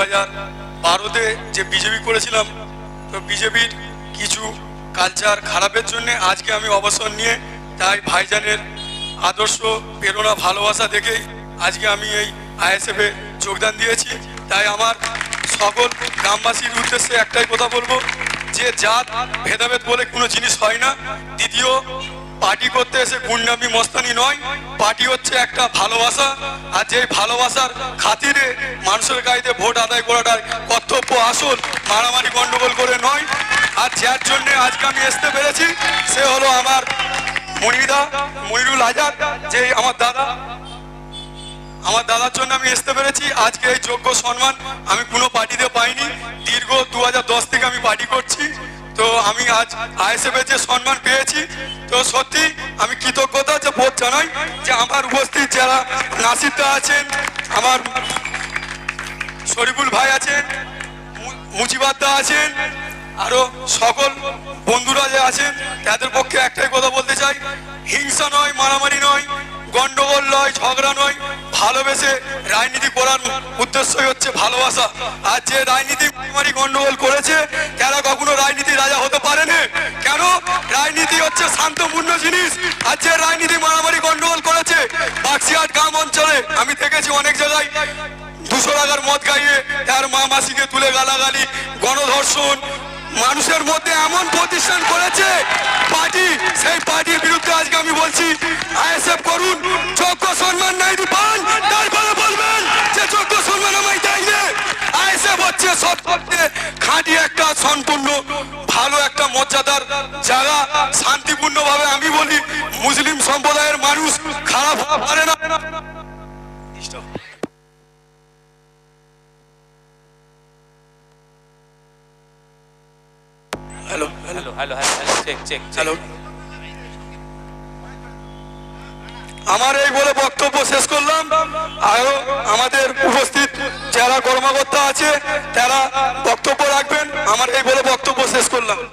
হাজার যে বিজেপি করেছিলাম, তো বিজেপির কিছু কালচার খারাপের জন্য আজকে আমি অবসর নিয়ে তাই ভাইজানের আদর্শ, প্রেরণা, ভালোবাসা দেখেই আজকে আমি এই আইএসএফে যোগদান দিয়েছি। তাই আমার সকল গ্রামবাসীর উদ্দেশ্যে একটাই কথা বলব, যে জাত, ভেদাভেদ বলে কোনো জিনিস হয় না। দ্বিতীয় পার্টি করতে এসে গুন্ডামি মস্তানি নয়, পার্টি হচ্ছে একটা ভালোবাসা, আর যে ভালোবাসার খাতিরে মানুষের গাড়িতে ভোট আদায় করাটাই কর্তব্য আসল, মারামারি গন্ডগোল করে নয়। আর যার জন্য আজকে আমি আসতে পেরেছি, সে হলো আমার মনিদা মনিরুল আজাদ, যে আমার দাদা। আমার দাদার জন্য আমি আসতে পেরেছি, আজকে এই যোগ্য সম্মান আমি কোনো পার্টিতে পাইনি। দীর্ঘ দু হাজার দশ থেকে আমি পার্টি করছি, তো আমি আজ আইএসএফ এর যে সম্মান পেয়েছি সত্যি আমি কৃতজ্ঞতা যে বোধ জানাই যে আমার উপস্থিত যারা নাসিরদা আছেন, আমার শরীফুল ভাই আছেন মুজিবাদ্দা আছেন, আরও সকল বন্ধুরা যে আছেন, তাদের পক্ষে একটাই কথা বলতে চাই। হিংসা নয়, মারামারি নয়, গন্ডগোল নয়, ঝগড়া নয়, ভালোবেসে রাজনীতি করার উদ্দেশ্যই হচ্ছে ভালোবাসা। আর যে রাজনীতি, মারামারি, গন্ডগোল করেছে, তারা জিনিস রাজনীতি মারামারি গন্ডগোল করেছে। বাক্সিহাট গ্রাম অঞ্চলে আমি অনেক জায়গায়। দুশো টাকার মদ তার মা মাসিকে তুলে গালাগালি, গণধর্ষণ। মানুষের মধ্যে এমন প্রতিষ্ঠান করেছে, পার্টি, সেই পার্টির বিরুদ্ধে আজকে আমি বলছি, আইএসএফ করুন যোগ্য সম্মান নাই পান, তারপরে বলবেন যে যোগ্য সম্মান আমায় দেয়নি। আইএসএফ হচ্ছে সত্যি খাঁটি একটা সম্পূর্ণ, ভালো একটা মর্যাদার জায়গা। Hello hello hello hello check check hello আমার এই বলে বক্তব্য শেষ করলাম। আরও আমাদের উপস্থিত যারা কর্মকর্তা আছে তারা বক্তব্য রাখবেন। আমার এই বলে